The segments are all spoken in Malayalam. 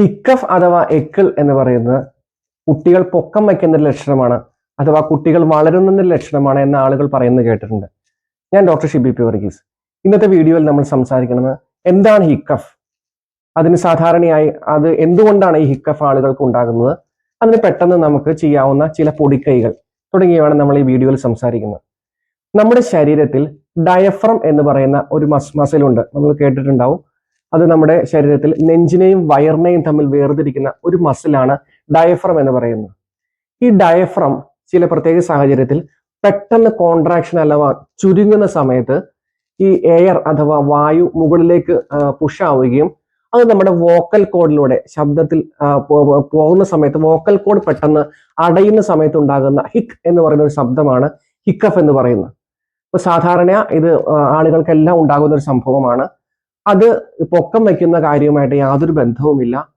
ഹിക്കഫ് അഥവാ എക്കിൾ എന്ന് പറയുന്നത് കുട്ടികൾ പൊക്കം വയ്ക്കുന്നൊരു ലക്ഷണമാണ് അഥവാ കുട്ടികൾ വളരുന്നതിന്റെ ലക്ഷണമാണ് എന്ന് ആളുകൾ പറയുന്നത് കേട്ടിട്ടുണ്ട്. ഞാൻ ഡോക്ടർ ഷിബി പി വർഗീസ്. ഇന്നത്തെ വീഡിയോയിൽ നമ്മൾ സംസാരിക്കുന്നത് എന്താണ് ഹിക്കഫ് അതിന് സാധാരണയായി അത് എന്തുകൊണ്ടാണ് ഈ ഹിക്കഫ് ആളുകൾക്ക് ഉണ്ടാകുന്നത്? അതിന് പെട്ടെന്ന് നമുക്ക് ചെയ്യാവുന്ന ചില പൊടിക്കൈകൾ തുടങ്ങിയവയാണ് നമ്മൾ ഈ വീഡിയോയിൽ സംസാരിക്കുന്നത്. നമ്മുടെ ശരീരത്തിൽ ഡയഫ്രം എന്ന് പറയുന്ന ഒരു മസ് മസിലുണ്ട് നമ്മൾ കേട്ടിട്ടുണ്ടാവും. അത് നമ്മുടെ ശരീരത്തിൽ നെഞ്ചിനെയും വയറിനെയും തമ്മിൽ വേർതിരിക്കുന്ന ഒരു മസിലാണ് ഡയഫ്രം എന്ന് പറയുന്നത്. ഈ ഡയഫ്രം ചില പ്രത്യേക സാഹചര്യത്തിൽ പെട്ടെന്ന് കോൺട്രാക്ഷൻ അഥവാ ചുരുങ്ങുന്ന സമയത്ത് ഈ എയർ അഥവാ വായു മുകളിലേക്ക് പുഷ് ആവുകയും അത് നമ്മുടെ വോക്കൽ കോഡിലൂടെ ശബ്ദത്തിൽ പോകുന്ന സമയത്ത് വോക്കൽ കോഡ് പെട്ടെന്ന് അടയുന്ന സമയത്ത് ഉണ്ടാകുന്ന ഹിക്ക് എന്ന് പറയുന്ന ഒരു ശബ്ദമാണ് ഹിക്കഫ് എന്ന് പറയുന്നത്. ഇപ്പൊ സാധാരണ ഇത് ആളുകൾക്കെല്ലാം ഉണ്ടാകുന്ന ഒരു സംഭവമാണ് അത് പൊക്കം വയ്ക്കുന്ന കാര്യവുമായിട്ട് യാതൊരു ബന്ധവുമില്ല.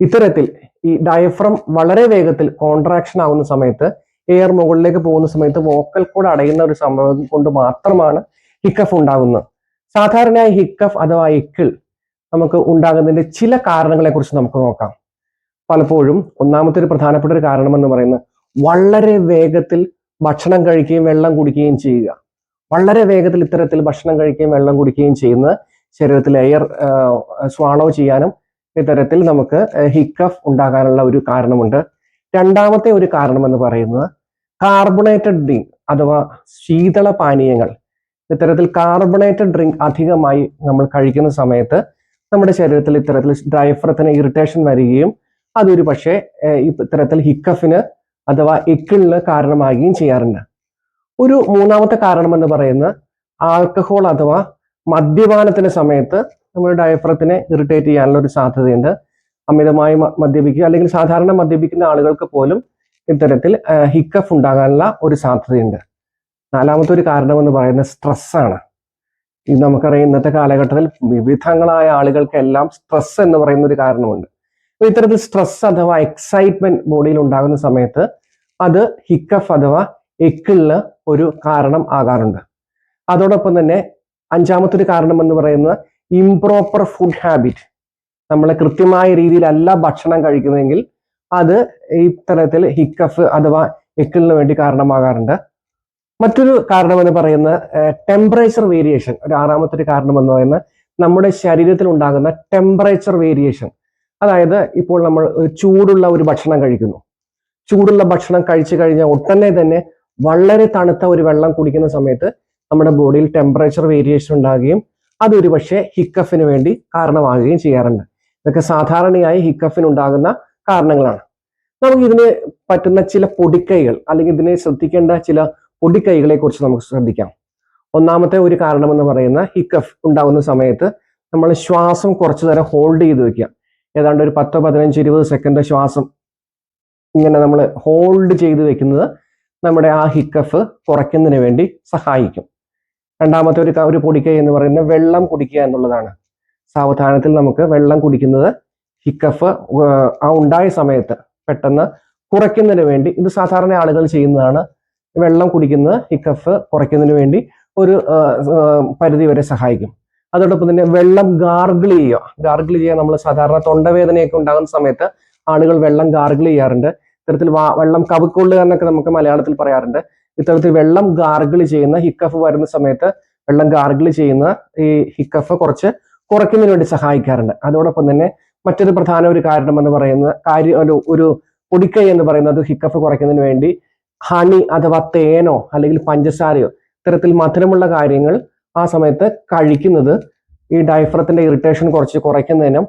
ഇത്തരത്തിൽ ഈ ഡയഫ്രം വളരെ വേഗത്തിൽ കോൺട്രാക്ഷൻ ആവുന്ന സമയത്ത് എയർ മുകളിലേക്ക് പോകുന്ന സമയത്ത് വോക്കൽ കൂടെ അടയുന്ന ഒരു സംഭവം കൊണ്ട് മാത്രമാണ് ഹിക്കഫ് ഉണ്ടാകുന്നത് സാധാരണയായി ഹിക്കഫ് അഥവാ ഇക്കിൾ നമുക്ക് ഉണ്ടാകുന്നതിന്റെ ചില കാരണങ്ങളെക്കുറിച്ച് നമുക്ക് നോക്കാം. പലപ്പോഴും ഒന്നാമത്തെ ഒരു പ്രധാനപ്പെട്ട ഒരു കാരണം എന്ന് പറയുന്നത് വളരെ വേഗത്തിൽ ഭക്ഷണം കഴിക്കുകയും വെള്ളം കുടിക്കുകയും ചെയ്യുക. വളരെ വേഗത്തിൽ ഇത്തരത്തിൽ ഭക്ഷണം കഴിക്കുകയും വെള്ളം കുടിക്കുകയും ചെയ്യുന്ന ശരീരത്തിൽ എയർ സ്വാളോ ചെയ്യാനും ഇത്തരത്തിൽ നമുക്ക് ഹിക്കഫ് ഉണ്ടാകാനുള്ള ഒരു കാരണമുണ്ട്. രണ്ടാമത്തെ ഒരു കാരണം എന്ന് പറയുന്നത് കാർബണേറ്റഡ് ഡ്രിങ്ക് അഥവാ ശീതള പാനീയങ്ങൾ. ഇത്തരത്തിൽ കാർബണേറ്റഡ് ഡ്രിങ്ക് അധികമായി നമ്മൾ കഴിക്കുന്ന സമയത്ത് നമ്മുടെ ശരീരത്തിൽ ഇത്തരത്തിൽ ഡ്രൈഫ്രത്തിന് ഇറിറ്റേഷൻ വരികയും അതൊരു പക്ഷേ ഇത്തരത്തിൽ ഹിക്കഫിന് അഥവാ എക്കിളിന് കാരണമാകുകയും ചെയ്യാറുണ്ട്. ഒരു മൂന്നാമത്തെ കാരണം എന്ന് പറയുന്നത് ആൽക്കഹോൾ അഥവാ മദ്യപാനത്തിന്റെ സമയത്ത് നമ്മൾ ഡയഫ്രത്തിനെ ഇറിറ്റേറ്റ് ചെയ്യാനുള്ള ഒരു സാധ്യതയുണ്ട്. അമിതമായി മദ്യപിക്കുക അല്ലെങ്കിൽ സാധാരണ മദ്യപിക്കുന്ന ആളുകൾക്ക് പോലും ഇത്തരത്തിൽ ഹിക്കഫ് ഉണ്ടാകാനുള്ള ഒരു സാധ്യതയുണ്ട്. നാലാമത്തെ ഒരു കാരണം എന്ന് പറയുന്നത് സ്ട്രെസ്സാണ് ഇത് നമുക്കറിയാം ഇന്നത്തെ കാലഘട്ടത്തിൽ വിവിധങ്ങളായ ആളുകൾക്കെല്ലാം സ്ട്രെസ് എന്ന് പറയുന്ന ഒരു കാരണമുണ്ട്. അപ്പൊ ഇത്തരത്തിൽ സ്ട്രെസ് അഥവാ എക്സൈറ്റ്മെന്റ് ബോഡിയിൽ ഉണ്ടാകുന്ന സമയത്ത് അത് ഹിക്കഫ് അഥവാ എക്കിളിന് ഒരു കാരണം ആകാറുണ്ട്. അതോടൊപ്പം തന്നെ അഞ്ചാമത്തെ ഒരു കാരണം എന്ന് പറയുന്നത് ഇംപ്രോപ്പർ ഫുഡ് ഹാബിറ്റ് നമ്മൾ കൃത്യമായ രീതിയിലല്ല ഭക്ഷണം കഴിക്കുന്നതെങ്കിൽ അത് ഇത്തരത്തിൽ ഹിക്കഫ് അഥവാ എക്കിളിന് വേണ്ടി കാരണമാകാറുണ്ട്. മറ്റൊരു കാരണം എന്ന് പറയുന്നത് ടെമ്പറേച്ചർ വേരിയേഷൻ ഒരു ആറാമത്തെ ഒരു കാരണം എന്ന് പറയുന്നത് നമ്മുടെ ശരീരത്തിൽ ഉണ്ടാകുന്ന ടെമ്പറേച്ചർ വേരിയേഷൻ അതായത് ഇപ്പോൾ നമ്മൾ ചൂടുള്ള ഒരു ഭക്ഷണം കഴിക്കുന്നു. ചൂടുള്ള ഭക്ഷണം കഴിച്ചു കഴിഞ്ഞാൽ ഉടനെ തന്നെ വളരെ തണുത്ത ഒരു വെള്ളം കുടിക്കുന്ന സമയത്ത് നമ്മുടെ ബോഡിയിൽ ടെമ്പറേച്ചർ വേരിയേഷൻ ഉണ്ടാകുകയും അതൊരു പക്ഷേ ഹിക്കഫിന് വേണ്ടി കാരണമാകുകയും ചെയ്യാറുണ്ട്. ഇതൊക്കെ സാധാരണയായി ഹിക്കഫിന് ഉണ്ടാകുന്ന കാരണങ്ങളാണ്. നമുക്ക് ഇതിന് പറ്റുന്ന ചില പൊടിക്കൈകൾ അല്ലെങ്കിൽ ഇതിനെ ശ്രദ്ധിക്കേണ്ട ചില പൊടിക്കൈകളെ കുറിച്ച് നമുക്ക് ശ്രദ്ധിക്കാം. ഒന്നാമത്തെ ഒരു കാരണം എന്ന് പറയുന്ന ഹിക്കഫ് ഉണ്ടാകുന്ന സമയത്ത് നമ്മൾ ശ്വാസം കുറച്ചു നേരം ഹോൾഡ് ചെയ്ത് വെക്കുക. ഏതാണ്ട് ഒരു പത്തോ പതിനഞ്ച് ഇരുപത് സെക്കൻഡ് ശ്വാസം ഇങ്ങനെ നമ്മൾ ഹോൾഡ് ചെയ്ത് വെക്കുന്നത് നമ്മുടെ ആ ഹിക്കഫ് കുറയ്ക്കുന്നതിന് വേണ്ടി സഹായിക്കും. രണ്ടാമത്തെ ഒരു ഒരു പൊടിക്കൈ എന്ന് പറയുന്നത് വെള്ളം കുടിക്കുക എന്നുള്ളതാണ്. സാവധാനത്തിൽ നമുക്ക് വെള്ളം കുടിക്കുന്നത് ഹിക്കഫ് ആ ഉണ്ടായ സമയത്ത് പെട്ടെന്ന് കുറയ്ക്കുന്നതിന് വേണ്ടി ഇത് സാധാരണ ആളുകൾ ചെയ്യുന്നതാണ്. വെള്ളം കുടിക്കുന്നത് ഹിക്കഫ് കുറയ്ക്കുന്നതിന് വേണ്ടി ഒരു പരിധി വരെ സഹായിക്കും. അതോടൊപ്പം തന്നെ വെള്ളം ഗാർഗിൾ ചെയ്യുക. ഗാർഗിൾ ചെയ്യുക നമ്മൾ സാധാരണ തൊണ്ടവേദനയൊക്കെ ഉണ്ടാകുന്ന സമയത്ത് ആളുകൾ വെള്ളം ഗാർഗിൾ ചെയ്യാറുണ്ട്. ഇത്തരത്തിൽ വെള്ളം കവിക്കൊള്ളുക എന്നൊക്കെ നമുക്ക് മലയാളത്തിൽ പറയാറുണ്ട്. ഇത്തരത്തിൽ വെള്ളം ഗാർഗിൾ ചെയ്യുന്ന ഹിക്കഫ് വരുന്ന സമയത്ത് വെള്ളം ഗാർഗിൾ ചെയ്യുന്ന ഈ ഹിക്കഫ് കുറച്ച് കുറയ്ക്കുന്നതിന് വേണ്ടി സഹായിക്കാറുണ്ട്. അതോടൊപ്പം തന്നെ മറ്റൊരു പ്രധാന ഒരു കാരണം എന്ന് പറയുന്ന കാര്യം ഒരു പൊടിക്കൈ എന്ന് പറയുന്നത് ഹിക്കഫ് കുറയ്ക്കുന്നതിന് വേണ്ടി ഹണി അഥവാ തേനോ അല്ലെങ്കിൽ പഞ്ചസാരയോ ഇത്തരത്തിൽ മധുരമുള്ള കാര്യങ്ങൾ ആ സമയത്ത് കഴിക്കുന്നത് ഈ ഡയഫ്രത്തിന്റെ ഇറിറ്റേഷൻ കുറച്ച് കുറയ്ക്കുന്നതിനും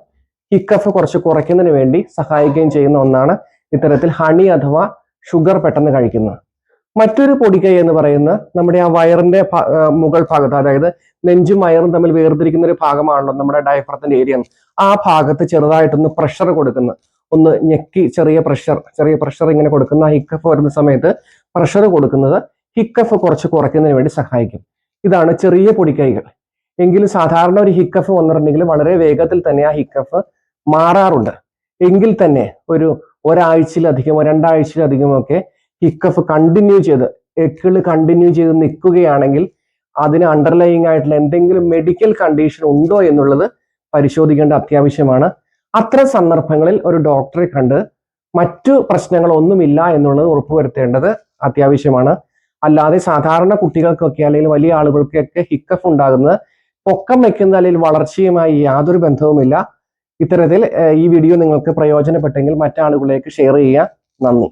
ഹിക്കഫ് കുറച്ച് കുറയ്ക്കുന്നതിന് വേണ്ടി സഹായിക്കുകയും ചെയ്യുന്ന ഒന്നാണ് ഇത്തരത്തിൽ ഹണി അഥവാ ഷുഗർ പെട്ടെന്ന് കഴിക്കുന്നത് മറ്റൊരു പൊടിക്കൈ എന്ന് പറയുന്ന നമ്മുടെ ആ വയറിന്റെ മുകൾ ഭാഗത്ത് അതായത് നെഞ്ചും വയറും തമ്മിൽ വേർതിരിക്കുന്ന ഒരു ഭാഗമാണല്ലോ നമ്മുടെ ഡയഫ്രത്തിന്റെ ഏരിയ ആ ഭാഗത്ത് ചെറുതായിട്ടൊന്ന് പ്രഷർ കൊടുക്കുന്ന. ഒന്ന് ഞെക്കി ചെറിയ പ്രഷർ ചെറിയ പ്രഷർ ഇങ്ങനെ കൊടുക്കുന്ന ഹിക്കഫ് വരുന്ന സമയത്ത് പ്രഷർ കൊടുക്കുന്നത് ഹിക്കഫ് കുറച്ച് കുറയ്ക്കുന്നതിന് വേണ്ടി സഹായിക്കും. ഇതാണ് ചെറിയ പൊടിക്കൈകൾ. എങ്കിലും സാധാരണ ഒരു ഹിക്കഫ് വന്നിട്ടുണ്ടെങ്കിൽ വളരെ വേഗത്തിൽ തന്നെ ആ ഹിക്കഫ് മാറാറുണ്ട്. എങ്കിൽ തന്നെ ഒരു ഒരാഴ്ചയിലധികമോ രണ്ടാഴ്ചയിലധികമോ ഒക്കെ ഹിക്കഫ് കണ്ടിന്യൂ ചെയ്ത് എക്കിൾ കണ്ടിന്യൂ ചെയ്ത് നിൽക്കുകയാണെങ്കിൽ അതിന് അണ്ടർലൈങ് ആയിട്ടുള്ള എന്തെങ്കിലും മെഡിക്കൽ കണ്ടീഷൻ ഉണ്ടോ എന്നുള്ളത് പരിശോധിക്കേണ്ട അത്യാവശ്യമാണ്. അത്തരം സന്ദർഭങ്ങളിൽ ഒരു ഡോക്ടറെ കണ്ട് മറ്റു പ്രശ്നങ്ങളൊന്നുമില്ല എന്നുള്ളത് ഉറപ്പുവരുത്തേണ്ടത് അത്യാവശ്യമാണ്. അല്ലാതെ സാധാരണ കുട്ടികൾക്കൊക്കെ അല്ലെങ്കിൽ വലിയ ആളുകൾക്കൊക്കെ ഹിക്കഫ് ഉണ്ടാകുന്നത് പൊക്കം വെക്കുന്ന അല്ലെങ്കിൽ വളർച്ചയുമായി യാതൊരു ബന്ധവുമില്ല. ഇത്തരത്തിൽ ഈ വീഡിയോ നിങ്ങൾക്ക് പ്രയോജനപ്പെട്ടെങ്കിൽ മറ്റാളുകളിലേക്ക് ഷെയർ ചെയ്യുക. നന്ദി.